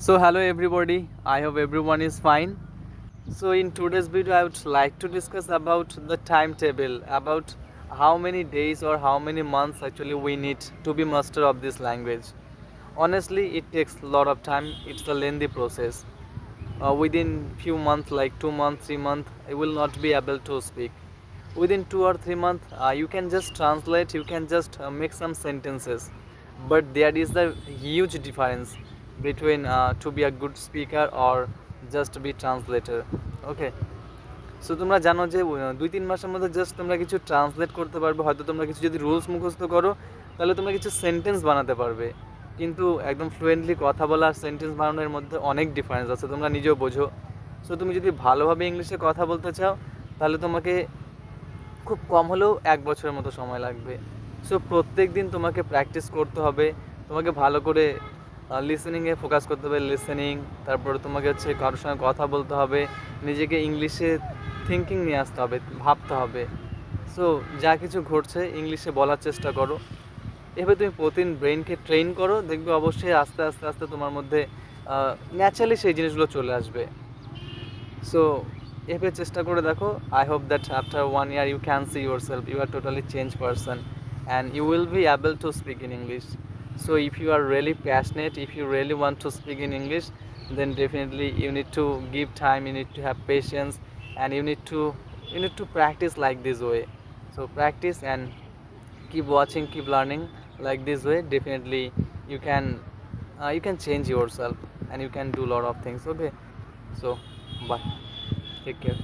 So hello everybody, I hope everyone is fine. So in today's video I would like to discuss about the timetable, about how many days or how many months actually we need to be master of this language. Honestly, it takes a lot of time. It's a lengthy process. Uh, within few months, like two months, three months, I will not be able to speak. Within two or three months, uh, you can just translate. You can just uh, make some sentences. But there is a huge difference between uh, to be a good speaker or just be translator. Okay. So তোমরা জানো যে দুই তিন মাসের মধ্যে just তোমরা কিছু translate করতে পারবে। হয়তো তোমরা কিছু যদি রুলস মুখস্থ করো তাহলে তোমরা কিছু সেন্টেন্স বানাতে পারবে। কিন্তু একদম ফ্লুয়েন্টলি কথা বলা আর সেন্টেন্স বানানোর মধ্যে অনেক ডিফারেন্স আছে তোমরা নিজেও বোঝো। সো তুমি যদি ভালোভাবে ইংলিশে কথা বলতে চাও তাহলে তোমাকে খুব কম হলেও এক বছরের মতো সময় লাগবে। সো প্রত্যেক দিন তোমাকে প্র্যাকটিস করতে হবে। তোমাকে ভালো করে লিসেনিংয়ে ফোকাস করতে হবে লিসেনিং তারপরে তোমাকে হচ্ছে কারোর সঙ্গে কথা বলতে হবে, নিজেকে ইংলিশে থিঙ্কিং নিয়ে আসতে হবে, ভাবতে হবে। সো যা কিছু ঘটছে ইংলিশে বলার চেষ্টা করো। এভাবে তুমি প্রতিদিন ব্রেনকে ট্রেন করো, দেখবে অবশ্যই আস্তে আস্তে আস্তে তোমার মধ্যে ন্যাচারালি সেই জিনিসগুলো চলে আসবে। সো এভাবে চেষ্টা করে দেখো। I hope that after one year you can see yourself you are totally change person and you will be able to speak in English so if you are really passionate if you really want to speak in english then definitely you need to give time you need to have patience and you need to you need to practice like this way. So practice and keep watching keep learning like this way definitely you can uh, you can change yourself and you can do a lot of things. Okay? So bye. Take care.